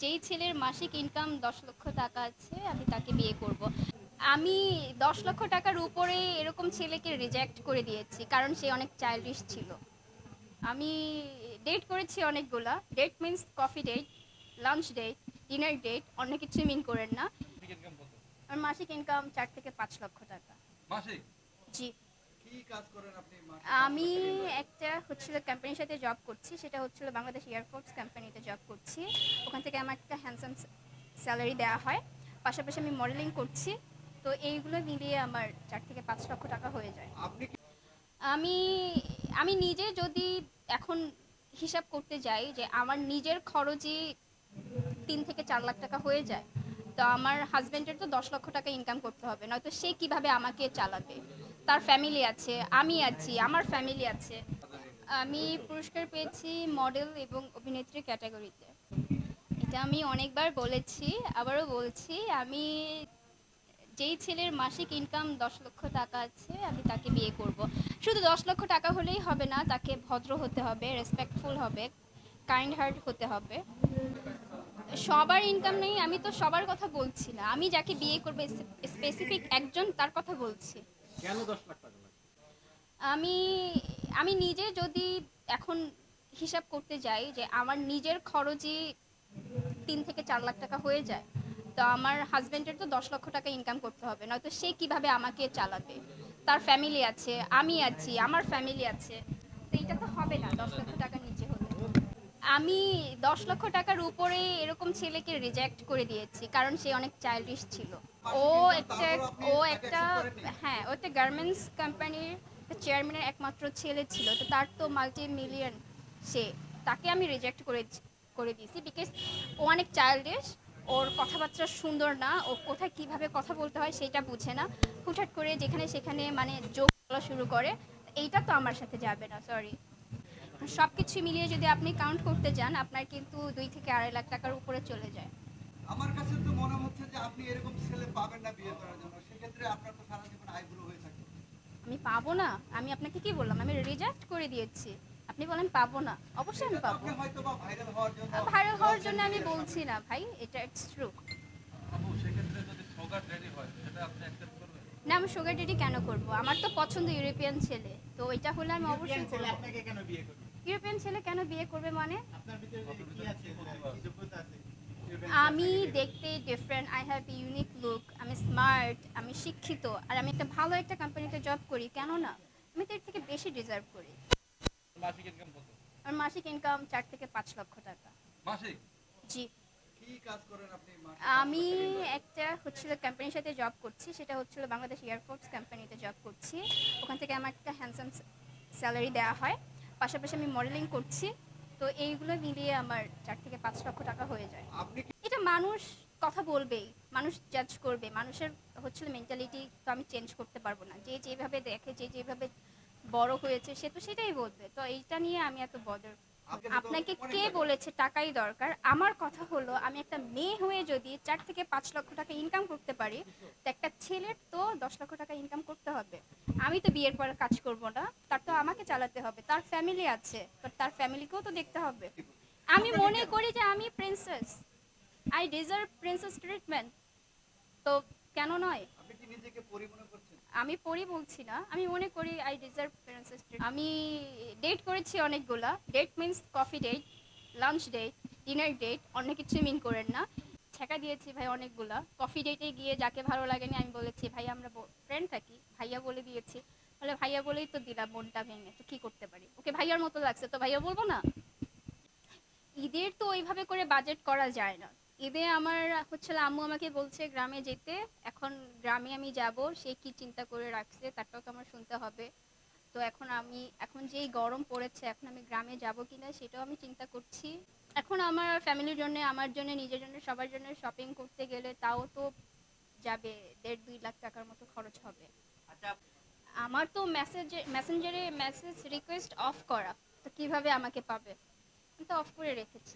যেই ছেলের মাসিক ইনকাম দশ লক্ষ টাকা আছে আমি তাকে বিয়ে করব। আমি দশ লক্ষ টাকার উপরে এরকম ছেলেকে রিজেক্ট করে দিয়েছি কারণ সে অনেক চাইল্ডিশ ছিল। আমি ডেট করেছি অনেকগুলা date means coffee date lunch date dinner date অন্য কিছু মিন করেন না। আমার মাসিক ইনকাম চার থেকে পাঁচ লক্ষ টাকা। মাসিক? জি। আমি একটা হচ্ছিল কোম্পানির সাথে জব করছি সেটা হচ্ছিল বাংলাদেশ এয়ারফোর্স কোম্পানিতে জব করছি। ওখান থেকে আমার একটা হ্যান্ডসাম স্যালারি দেওয়া হয়। পাশাপাশি আমি মডেলিং করছি। তো এইগুলো মিলিয়ে আমার চার থেকে পাঁচ লক্ষ টাকা হয়ে যায়। আমি আমি নিজে যদি এখন হিসাব করতে যাই যে আমার নিজের খরচই তিন থেকে চার লাখ টাকা হয়ে যায় তো আমার হাজব্যান্ডের তো দশ লক্ষ টাকা ইনকাম করতে হবে। নয়তো সে কীভাবে আমাকে চালাবে? তার ফ্যামিলি আছে, আমি আছি, আমার ফ্যামিলি আছে। আমি পুরস্কার পেয়েছি মডেল এবং অভিনেত্রী ক্যাটাগরিতে এটা আমি অনেকবার বলেছি, আবারও বলছি, আমি যেই ছেলের মাসিক ইনকাম দশ লক্ষ টাকা আছে, আমি তাকে বিয়ে করব। শুধু দশ লক্ষ টাকা হলেই হবে না, তাকে ভদ্র হতে হবে রেসপেক্টফুল হবে কাইন্ড হার্ট হতে হবে। সবার ইনকাম নেই, আমি তো সবার কথা বলছি না। আমি যাকে বিয়ে করব স্পেসিফিক একজন তার কথা বলছি। কেন দশ লাখ টাকা লাগে আমি আমি নিজে যদি এখন হিসাব করতে যাই যে আমার নিজের খরচই তিন থেকে চার লাখ টাকা হয়ে যায়, তো আমার হাজব্যান্ডের তো দশ লক্ষ টাকা ইনকাম করতে হবে, নয়তো সে কীভাবে আমাকে চালাবে? তার ফ্যামিলি আছে, আমি আছি, আমার ফ্যামিলি আছে, তো এটা তো হবে না, দশ লক্ষ টাকা আমি দশ লক্ষ টাকার উপরে এরকম ছেলেকে রিজেক্ট করে দিয়েছি কারণ সে অনেক চাইল্ডিশ ছিল। ও একটা ও একটা হ্যাঁ ও একটা গার্মেন্টস কোম্পানির চেয়ারম্যানের একমাত্র ছেলে ছিল তো তার তো মাল্টি মিলিয়ন সে তাকে আমি রিজেক্ট করে করে দিয়েছি বিকজ ও অনেক চাইল্ডিশ ওর কথাবার্তা সুন্দর না ও কোথায় কীভাবে কথা বলতে হয় সেটা বুঝে না। হুটহাট করে যেখানে সেখানে মানে যোগ বলা শুরু করে এইটা তো আমার সাথে যাবে না সরি সব কিছু মিলিয়ে যদি আপনি কাউন্ট করতে যান আপনার কিন্তু দুই থেকে আড়াই লাখ টাকার উপরে চলে যায়। আমার কাছে তো মনে হচ্ছে যে আপনি এরকম ছেলে পাবেন না বিয়ে করার জন্য। সেক্ষেত্রে আপনার তো সারা জীবন আইগুলো হয়ে থাকে। আমি পাবো না। আমি আপনাকে কি বললাম? আমি রিজেক্ট করে দিয়েছি। আপনি বলেন পাবো না। অবশ্যই আমি পাবো। আপনি হয়তো বা ভাইরাল হওয়ার জন্য ভাইরাল হওয়ার জন্য আমি বলছি না ভাই এটা ইটস ট্রু সেক্ষেত্রে যদি সৌগাত রেডি হয় সেটা আপনি অ্যাকসেপ্ট করবেন? না আমি সুগার ডেডি কেন করব? আমার তো পছন্দ ইউরোপিয়ান ছেলে। তো এটা হলে আমি অবশ্যই করব। আপনাকে কেন বিয়ে করবে? ইউরোপিয়ান ছেলে কেন বিয়ে করবে মানে? আপনার ভিতরে কি আছে? কি যোগ্যতা আছে? আমি দেখতে different I have unique look আমি স্মার্ট আমি শিক্ষিত আর আমি একটা ভালো একটা কোম্পানিতে জব করি। কেন না আমি তো এর থেকে বেশি ডিজার্ভ করি। মাসিক আমার মাসিক ইনকাম চার থেকে পাঁচ লক্ষ টাকা। মাসিক? জি। কি কাজ করেন আপনি মাসে? আমি একটা হচ্ছিল কোম্পানির সাথে জব করছি। সেটা হচ্ছিল বাংলাদেশ এয়ারফোর্স কোম্পানিতে জব করছি। ওখান থেকে আমার একটা হ্যান্ডসাম স্যালারি দেওয়া হয়। পাশাপাশি আমি মডেলিং করছি। তো এইগুলো মিলিয়ে আমার চার থেকে পাঁচ লক্ষ টাকা হয়ে যায়। এটা মানুষ কথা বলবেই মানুষ জাজ করবে মানুষের হচ্ছিল মেন্টালিটি তো আমি চেঞ্জ করতে পারব না। যে যেভাবে দেখে যে যেভাবে বড় হয়েছে সে তো সেটাই বলবে। তো এইটা নিয়ে আমি এত বদর আপনাকে কে বলেছে টাকাই দরকার? আমার কথা হলো আমি একটা মেয়ে হয়ে যদি চার থেকে পাঁচ লক্ষ টাকা ইনকাম করতে পারি তো একটা ছেলের তো দশ লক্ষ টাকা ইনকাম করতে হবে। আমি তো বিয়ের পরে কাজ করব না তার তো আমাকে চালাতে হবে তার ফ্যামিলি আছে তার ফ্যামিলিকেও তো দেখতে হবে। আমি মনে করি যে আমি princess I deserve princess treatment তো কেন নয়? আপনি কি নিজেকে পরি মনে করছেন? আমি পড়ি বলছি না, আমি মনে করি আই ডিজার্ভ প্রিন্সেস আমি ডেট করেছি অনেকগুলা date means coffee date lunch date dinner date অন্য কিছু মিন করেন না। ছেঁকা দিয়েছি ভাই অনেকগুলা কফি ডেটে গিয়ে যাকে ভালো লাগেনি আমি বলেছি, ভাই, আমরা ফ্রেন্ড থাকি, ভাইয়া বলে দিয়েছি। বলে, ভাইয়া বলেই তো দিলাম, মনটা ভেঙে, তো কি করতে পারি? ওকে, ভাইয়ার মতো লাগছে, তো ভাইয়া বলব না? ঈদের তো ওইভাবে করে বাজেট করা যায় না। ঈদে আমার হচ্ছে আম্মু আমাকে বলছে গ্রামে যেতে এখন গ্রামে আমি যাব সে কি চিন্তা করে রাখছে তারটাও তো আমার শুনতে হবে। তো এখন আমি এখন যেই গরম পড়েছে এখন আমি গ্রামে যাব কিনা সেটাও আমি চিন্তা করছি। এখন আমার ফ্যামিলির জন্য আমার জন্য নিজের জন্য সবার জন্য শপিং করতে গেলে তাও তো যাবে দেড় দুই লাখ টাকার মতো খরচ হবে। আচ্ছা। আমার তো মেসেজ মেসেঞ্জারে মেসেজ রিকোয়েস্ট অফ করা তো কীভাবে আমাকে পাবে? আমি তো অফ করে রেখেছি।